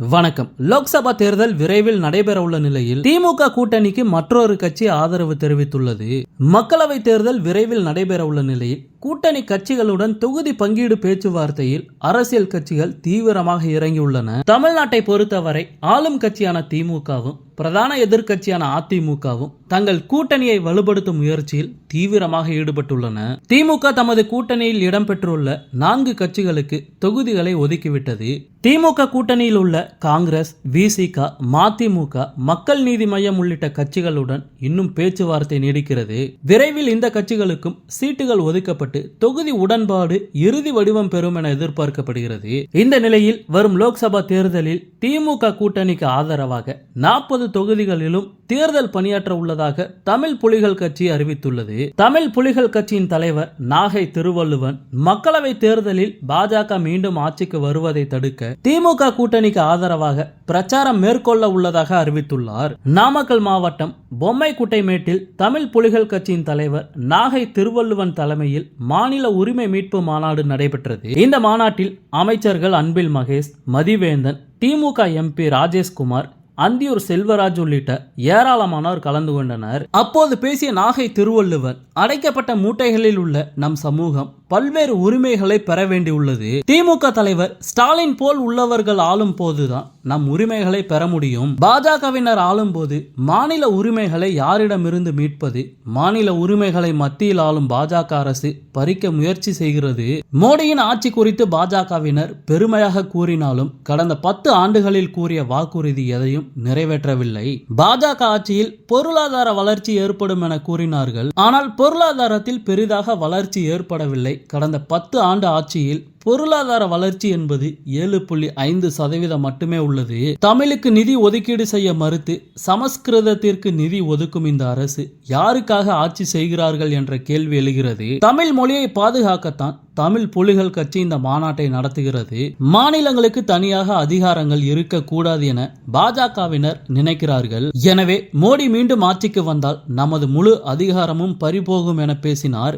வணக்கம். லோக்சபா தேர்தல் விரைவில் நடைபெற உள்ள நிலையில் திமுக கூட்டணிக்கு மற்றொரு கட்சி ஆதரவு தெரிவித்துள்ளது. மக்களவை தேர்தல் விரைவில் நடைபெற உள்ள நிலையில் கூட்டணி கட்சிகளுடன் தொகுதி பங்கீடு பேச்சுவார்த்தையில் அரசியல் கட்சிகள் தீவிரமாக இறங்கியுள்ளன. தமிழ்நாட்டை பொறுத்தவரை ஆளும் கட்சியான திமுகவும் பிரதான எதிர்கட்சியான அதிமுகவும் தங்கள் கூட்டணியை வலுப்படுத்தும் முயற்சியில் தீவிரமாக ஈடுபட்டுள்ளன. திமுக தமது கூட்டணியில் இடம்பெற்றுள்ள நான்கு கட்சிகளுக்கு தொகுதிகளை ஒதுக்கிவிட்டது. திமுக கூட்டணியில் உள்ள காங்கிரஸ் விசிக மதிமுக மக்கள் நீதி மையம் உள்ளிட்ட கட்சிகளுடன் இன்னும் பேச்சுவார்த்தை நீடிக்கிறது. விரைவில் இந்த கட்சிகளுக்கும் சீட்டுகள் ஒதுக்கப்பட்டு தொகுதி உடன்பாடு இறுதி வடிவம் பெறும் என எதிர்பார்க்கப்படுகிறது. இந்த நிலையில் வரும் லோக்சபா தேர்தலில் திமுக கூட்டணிக்கு ஆதரவாக நாற்பது தொகுதிகளிலும் தேர்தல் பணியாற்ற உள்ளதாக தமிழ் புலிகள் கட்சி அறிவித்துள்ளது. தமிழ் புலிகள் கட்சியின் தலைவர் நாகை திருவள்ளுவன் மக்களவை தேர்தலில் பாஜக மீண்டும் ஆட்சிக்கு வருவதை தடுக்க திமுக கூட்டணிக்கு ஆதரவாக பிரச்சாரம் மேற்கொள்ள உள்ளதாக அறிவித்துள்ளார். நாமக்கல் மாவட்டம் பொம்மைக்குட்டைமேட்டில் தமிழ் புலிகள் கட்சியின் தலைவர் நாகை திருவள்ளுவன் தலைமையில் மாநில உரிமை மீட்பு மாநாடு நடைபெற்றது. இந்த மாநாட்டில் அமைச்சர்கள் அன்பில் மகேஷ் மதிவேந்தன் திமுக எம்பி ராஜேஷ்குமார் அந்தியூர் செல்வராஜ் உள்ளிட்ட ஏராளமானோர் கலந்து கொண்டனர். அப்போது பேசிய நாகை திருவள்ளுவர் அடைக்கப்பட்ட மூட்டைகளில் உள்ள நம் சமூகம் பல்வேறு உரிமைகளை பெற வேண்டியுள்ளது. திமுக தலைவர் ஸ்டாலின் போல் உள்ளவர்கள் ஆளும் போதுதான் நம் உரிமைகளை பெற முடியும். பாஜகவினர் ஆளும் போது மாநில உரிமைகளை யாரிடமிருந்து மீட்பது மாநில உரிமைகளை மத்தியில் ஆளும் பாஜக அரசு பறிக்க முயற்சி செய்கிறது. மோடியின் ஆட்சி குறித்து பாஜகவினர் பெருமையாக கூறினாலும் கடந்த பத்து ஆண்டுகளில் கூறிய வாக்குறுதி எதையும் நிறைவேற்றவில்லை. பாஜக ஆட்சியில் பொருளாதார வளர்ச்சி ஏற்படும் என கூறினார்கள். ஆனால் பொருளாதாரத்தில் பெரிதாக வளர்ச்சி ஏற்படவில்லை. கடந்த பத்து ஆண்டு ஆட்சியில் பொருளாதார வளர்ச்சி என்பது ஏழு புள்ளி ஐந்து சதவீதம் மட்டுமே உள்ளது. தமிழுக்கு நிதி ஒதுக்கீடு செய்ய மறுத்து சமஸ்கிருதத்திற்கு நிதி ஒதுக்கும் இந்த அரசு யாருக்காக ஆட்சி செய்கிறார்கள் என்ற கேள்வி எழுகிறது. தமிழ் மொழியை பாதுகாக்கத்தான் தமிழ் புலிகள் கட்சி இந்த மாநாட்டை நடத்துகிறது. மாநிலங்களுக்கு தனியாக அதிகாரங்கள் இருக்கக்கூடாது என பாஜகவினர் நினைக்கிறார்கள். எனவே மோடி மீண்டும் ஆட்சிக்கு வந்தால் நமது முழு அதிகாரமும் பறிபோகும் என பேசினார்